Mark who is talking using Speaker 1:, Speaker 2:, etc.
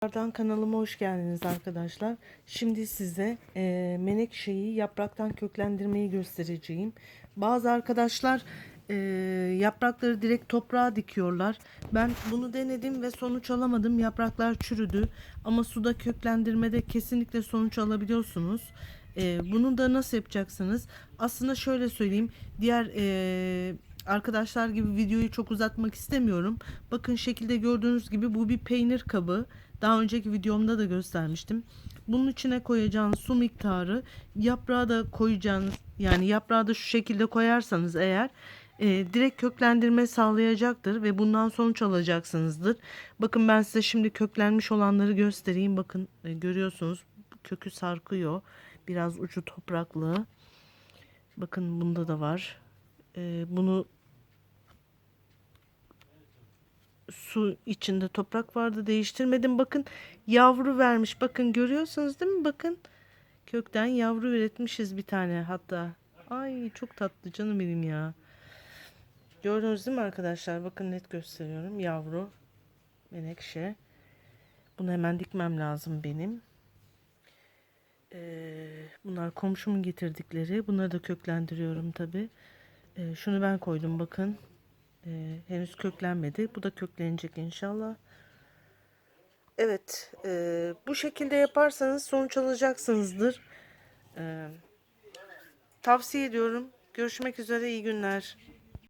Speaker 1: Tekrardan kanalıma hoş geldiniz arkadaşlar. Şimdi size e, menekşeyi yapraktan köklendirmeyi göstereceğim. Bazı arkadaşlar e, yaprakları direkt toprağa dikiyorlar. Ben bunu denedim ve sonuç alamadım. Yapraklar çürüdü. Ama suda köklendirmede kesinlikle sonuç alabiliyorsunuz. E, bunu da nasıl yapacaksınız? Aslında şöyle söyleyeyim. Diğer e, arkadaşlar gibi videoyu çok uzatmak istemiyorum. Bakın şekilde gördüğünüz gibi bu bir peynir kabı. Daha önceki videomda da göstermiştim. Bunun içine koyacağınız su miktarı yaprağı da koyacağınız yani yaprağı da şu şekilde koyarsanız eğer e, direkt köklendirme sağlayacaktır ve bundan sonuç alacaksınızdır. Bakın ben size şimdi köklenmiş olanları göstereyim. Bakın e, görüyorsunuz kökü sarkıyor. Biraz ucu topraklı. Bakın bunda da var. E, bunu su içinde toprak vardı değiştirmedim. Bakın yavru vermiş. Bakın görüyorsunuz değil mi? Bakın kökten yavru üretmişiz bir tane hatta. Ay çok tatlı canım benim ya. Gördünüz değil mi arkadaşlar? Bakın net gösteriyorum. Yavru menekşe. Bunu hemen dikmem lazım benim. Ee, bunlar komşumun getirdikleri. Bunları da köklendiriyorum tabi. Ee, şunu ben koydum bakın. Ee, henüz köklenmedi. Bu da köklenecek inşallah. Evet, e, bu şekilde yaparsanız sonuç alacaksınızdır. Ee, tavsiye ediyorum. Görüşmek üzere, iyi günler.